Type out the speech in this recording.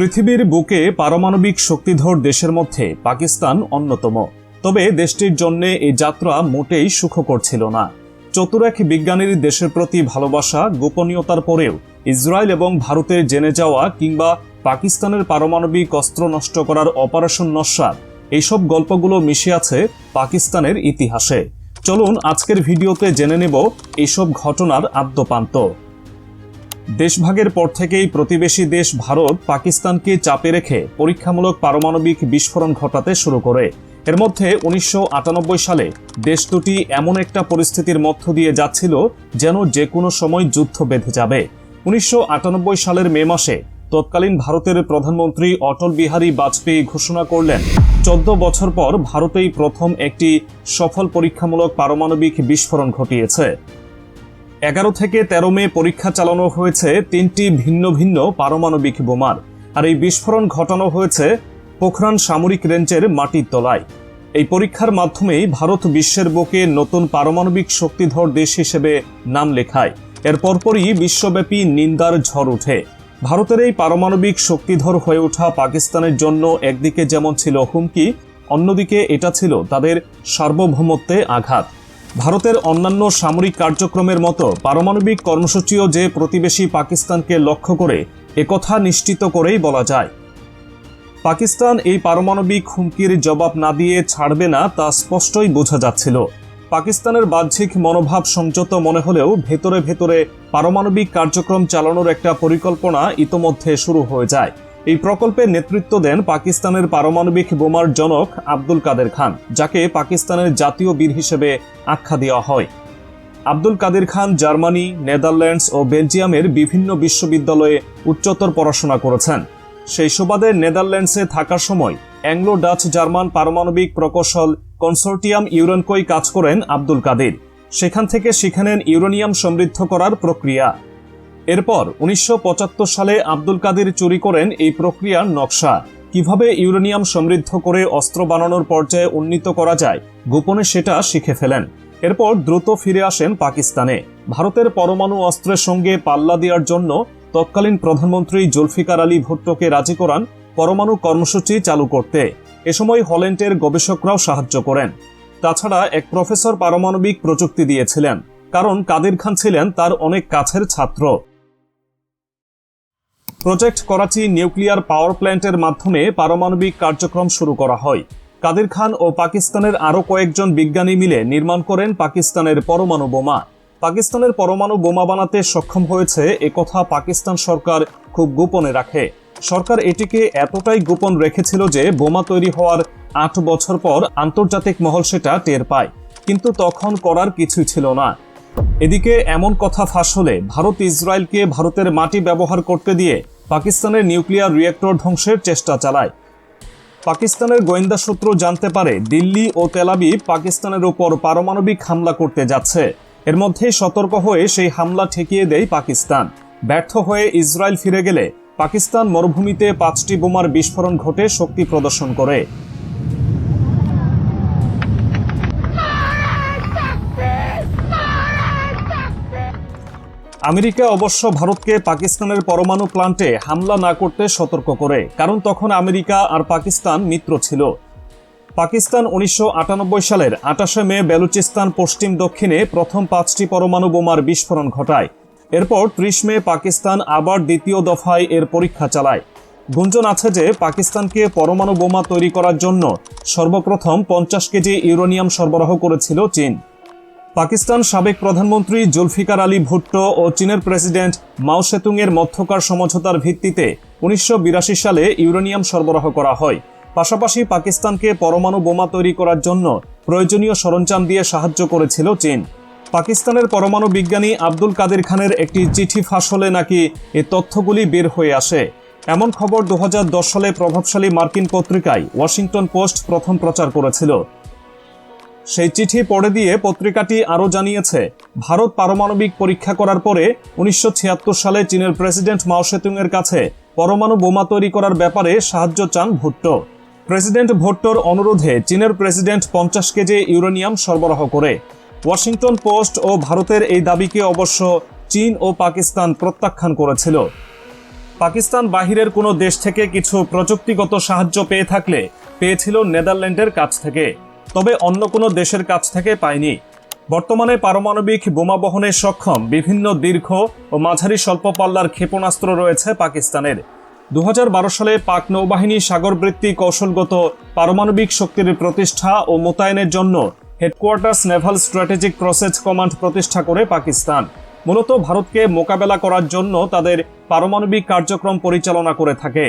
পৃথিবীর বুকে পারমাণবিক শক্তিধর দেশের মধ্যে পাকিস্তান অন্যতম। তবে দেশটির জন্য এই যাত্রা মোটেই সুখকর ছিল না। চতুর এক বিজ্ঞানীর দেশের প্রতি ভালোবাসা, গোপনীয়তার পরেও ইসরায়েল এবং ভারতের জেনে যাওয়া কিংবা পাকিস্তানের পারমাণবিক অস্ত্র নষ্ট করার অপারেশন নস্বাত, এইসব গল্পগুলো মিশে আছে পাকিস্তানের ইতিহাসে। চলুন আজকের ভিডিওতে জেনে নেব এইসব ঘটনার আদ্যপান্ত। দেশভাগের পর থেকেই প্রতিবেশী দেশ ভারত পাকিস্তানকে চাপে রেখে পরীক্ষামূলক পারমাণবিক বিস্ফোরণ ঘটাতে শুরু করে। এর মধ্যে উনিশশো আটানব্বই সালে দেশ দুটি এমন একটা পরিস্থিতির মধ্য দিয়ে যাচ্ছিল যেন যে কোনো সময় যুদ্ধ বেঁধে যাবে। উনিশশো আটানব্বই সালের মে মাসে তৎকালীন ভারতের প্রধানমন্ত্রী অটল বিহারী বাজপেয়ী ঘোষণা করলেন, চোদ্দ বছর পর ভারতেই প্রথম একটি সফল পরীক্ষামূলক পারমাণবিক বিস্ফোরণ ঘটিয়েছে। এগারো থেকে তেরো মে পরীক্ষা চালানো হয়েছে তিনটি ভিন্ন ভিন্ন পারমাণবিক বোমার, আর এই বিস্ফোরণ ঘটানো হয়েছে পোখরান সামরিক রেঞ্জের মাটির তলায়। এই পরীক্ষার মাধ্যমেই ভারত বিশ্বের বুকে নতুন পারমাণবিক শক্তিধর দেশ হিসেবে নাম লেখায়। এর পরপরই বিশ্বব্যাপী নিন্দার ঝড় ওঠে। ভারতের এই পারমাণবিক শক্তিধর হয়ে ওঠা পাকিস্তানের জন্য একদিকে যেমন ছিল হুমকি, অন্যদিকে এটা ছিল তাদের সার্বভৌমত্বে আঘাত। ভারতের অন্যান্য সামরিক কার্যক্রমের মতো পারমাণবিক কর্মসূচিও যে প্রতিবেশী পাকিস্তানকে লক্ষ্য করে একথা নিশ্চিত করেই বলা যায়। পাকিস্তান এই পারমাণবিক হুমকির জবাব না দিয়ে ছাড়বে না তা স্পষ্টই বোঝা যাচ্ছিল। পাকিস্তানের বাহ্যিক মনোভাব সংযত মনে হলেও ভেতরে ভেতরে পারমাণবিক কার্যক্রম চালানোর একটা পরিকল্পনা ইতোমধ্যে শুরু হয়ে যায়। এই প্রকল্পে নেতৃত্ব দেন পাকিস্তানের পারমাণবিক বোমার জনক আব্দুল কাদের খান, যাকে পাকিস্তানের জাতীয় বীর হিসেবে আখ্যা দেওয়া হয়। আব্দুল কাদের খান জার্মানি, নেদারল্যান্ডস ও বেলজিয়ামের বিভিন্ন বিশ্ববিদ্যালয়ে উচ্চতর পড়াশোনা করেছেন। সেই সুবাদে নেদারল্যান্ডসে থাকার সময় অ্যাংলো ডাচ জার্মান পারমাণবিক প্রকৌশল কনসোর্টিয়াম ইউরেনকোই কাজ করেন আব্দুল কাদের। সেখান থেকে শিখে নেন ইউরেনিয়াম সমৃদ্ধ করার প্রক্রিয়া। এরপর উনিশশো পঁচাত্তর সালে আব্দুল কাদের চুরি করেন এই প্রক্রিয়ার নকশা। কীভাবে ইউরেনিয়াম সমৃদ্ধ করে অস্ত্র বানানোর পর্যায়ে উন্নীত করা যায়, গোপনে সেটা শিখে ফেলেন। এরপর দ্রুত ফিরে আসেন পাকিস্তানে। ভারতের পরমাণু অস্ত্রের সঙ্গে পাল্লা দেওয়ার জন্য তৎকালীন প্রধানমন্ত্রী জুলফিকার আলী ভুট্টোকে রাজি করান পরমাণু কর্মসূচি চালু করতে। এ সময় হল্যান্ডের গবেষকরাও সাহায্য করেন। তাছাড়া এক প্রফেসর পারমাণবিক প্রযুক্তি দিয়েছিলেন, কারণ কাদের খান ছিলেন তার অনেক কাছের ছাত্র। প্রজেক্ট করাচি নিউক্লিয়ার পাওয়ার প্ল্যান্টের মাধ্যমে পারমাণবিক কার্যক্রম শুরু করা হয়। কাদের খান ও পাকিস্তানের আরও কয়েকজন বিজ্ঞানী মিলে নির্মাণ করেন পাকিস্তানের পরমাণু বোমা। পাকিস্তানের পরমাণু বোমা বানাতে সক্ষম হয়েছে একথা পাকিস্তান সরকার খুব গোপনে রাখে। সরকার এটিকে এতটাই গোপন রেখেছিল যে বোমা তৈরি হওয়ার আট বছর পর আন্তর্জাতিক মহল সেটা টের পায়। কিন্তু তখন করার কিছুই ছিল না। এদিকে এমন কথা ফাঁস হলে ভারত ইসরায়েলকে ভারতের মাটি ব্যবহার করতে দিয়ে পাকিস্তানের নিউক্লিয়ার রিয়েক্টর ধ্বংসের চেষ্টা চালায়। পাকিস্তানের গোয়েন্দা সূত্র জানতে পারে, দিল্লি ও তেলাবি পাকিস্তানের উপর পারমাণবিক হামলা করতে যাচ্ছে। এর মধ্যেই সতর্ক হয়ে সেই হামলা ঠেকিয়ে দেয় পাকিস্তান। ব্যর্থ হয়ে ইসরায়েল ফিরে গেলে পাকিস্তান মরুভূমিতে পাঁচটি বোমার বিস্ফোরণ ঘটে শক্তি প্রদর্শন করে। আমেরিকা অবশ্য ভারতকে পাকিস্তানের পরমাণু প্লান্টে হামলা না করতে সতর্ক করে, কারণ তখন আমেরিকা আর পাকিস্তান মিত্র ছিল। পাকিস্তান উনিশশো আটানব্বই সালের আটাশে মে বেলুচিস্তান পশ্চিম দক্ষিণে প্রথম পাঁচটি পরমাণু বোমার বিস্ফোরণ ঘটায়। এরপর ত্রিশ মে পাকিস্তান আবার দ্বিতীয় দফায় এর পরীক্ষা চালায়। গুঞ্জন আছে যে পাকিস্তানকে পরমাণু বোমা তৈরি করার জন্য সর্বপ্রথম পঞ্চাশ কেজি ইউরেনিয়াম সরবরাহ করেছিল চীন। পাকিস্তান সাবেক প্রধানমন্ত্রী জুলফিকার আলী ভুট্টো ও চীনের প্রেসিডেন্ট মাও সেতুং এর মধ্যকার সমঝোতার ভিত্তিতে উনিশশো বিরাশি সালে ইউরেনিয়াম সরবরাহ করা হয়। পাশাপাশি পাকিস্তানকে পরমাণু বোমা তৈরি করার জন্য প্রয়োজনীয় সরঞ্জাম দিয়ে সাহায্য করেছিল চীন। পাকিস্তানের পরমাণু বিজ্ঞানী আব্দুল কাদের খানের একটি চিঠি ফাঁস হলে নাকি এ তথ্যগুলি বের হয়ে আসে। এমন খবর দু হাজার দশ সালে প্রভাবশালী মার্কিন পত্রিকায় ওয়াশিংটন পোস্ট প্রথম প্রচার করেছিল। সেই চিঠি পড়ে দিয়ে পত্রিকাটি আরও জানিয়েছে, ভারত পারমাণবিক পরীক্ষা করার পরে উনিশশো ছিয়াত্তর সালে চীনের প্রেসিডেন্ট মাও সেতুং এর কাছে পরমাণু বোমা তৈরি করার ব্যাপারে সাহায্য চান ভুট্টো। প্রেসিডেন্ট ভুট্টোর অনুরোধে চীনের প্রেসিডেন্ট পঞ্চাশ কেজি ইউরেনিয়াম সরবরাহ করে। ওয়াশিংটন পোস্ট ও ভারতের এই দাবিকে অবশ্য চীন ও পাকিস্তান প্রত্যাখ্যান করেছিল। পাকিস্তান বাহিরের কোনো দেশ থেকে কিছু প্রযুক্তিগত সাহায্য পেয়ে থাকলে পেয়েছিল নেদারল্যান্ডের কাছ থেকে। তবে অন্য কোনো দেশের কাছ থেকে পায়নি। বর্তমানে পারমাণবিক বোমা বহনে সক্ষম বিভিন্ন দীর্ঘ ও মাঝারি স্বল্প পাল্লার ক্ষেপণাস্ত্র রয়েছে পাকিস্তানের। দু হাজার বারো সালে পাক নৌবাহিনী সাগরবৃত্তি কৌশলগত পারমাণবিক শক্তির প্রতিষ্ঠা ও মোতায়েনের জন্য headquarters naval strategic process command প্রতিষ্ঠা করে পাকিস্তান। মূলত ভারতকে মোকাবেলা করার জন্য তাদের পারমাণবিক কার্যক্রম পরিচালনা করে থাকে।